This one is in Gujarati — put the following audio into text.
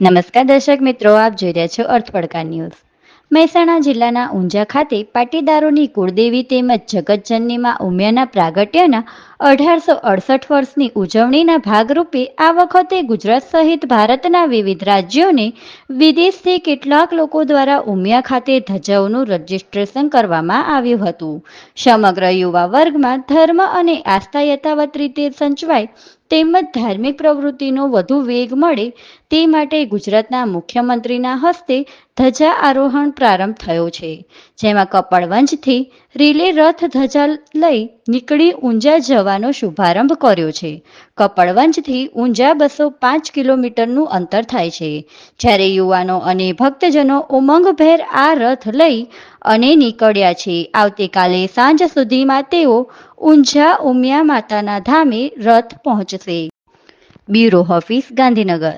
નમસ્કાર દર્શક મિત્રો આપ જોઈ રહ્યા છો અર્થ પડકાર ન્યૂઝ. મહેસાણા જિલ્લાના ઊંઝા ખાતે પાટીદારોની કુળદેવી તેમજ જગતજનનીમાં ઉમિયાના પ્રાગટ્યના અઢારસો અડસઠ વર્ષની ઉજવણીના ભાગરૂપે આ વખતે ગુજરાત સહિત ભારતના વિવિધ રાજ્યોને વિદેશથી કેટલાક લોકો દ્વારા ઉમિયા ખાતે ધજાઓનું રજીસ્ટ્રેશન કરવામાં આવ્યું હતું. સમગ્ર યુવા વર્ગમાં ધર્મ અને આસ્થા યથાવત રીતે સંચવાય તેમજ ધાર્મિક પ્રવૃત્તિનો વધુ વેગ મળે તે માટે ગુજરાતના મુખ્યમંત્રીના હસ્તે ધજા આરોહણ પ્રારંભ થયો છે, જેમાં કપડવંજથી રીલે રથ ધજા લઈ નીકળી ઊંઝા જવાનો શુભારંભ કર્યો છે. કપડવંજથી ઊંઝા બસો પાંચ કિલોમીટરનું અંતર થાય છે. જ્યારે યુવાનો અને ભક્તજનો ઉમંગભેર આ રથ લઈ અને નીકળ્યા છે, આવતીકાલે સાંજ સુધીમાં તેઓ ઊંઝા ઉમિયા માતાના ધામે રથ પહોંચશે. Bureau office Gandhinagar.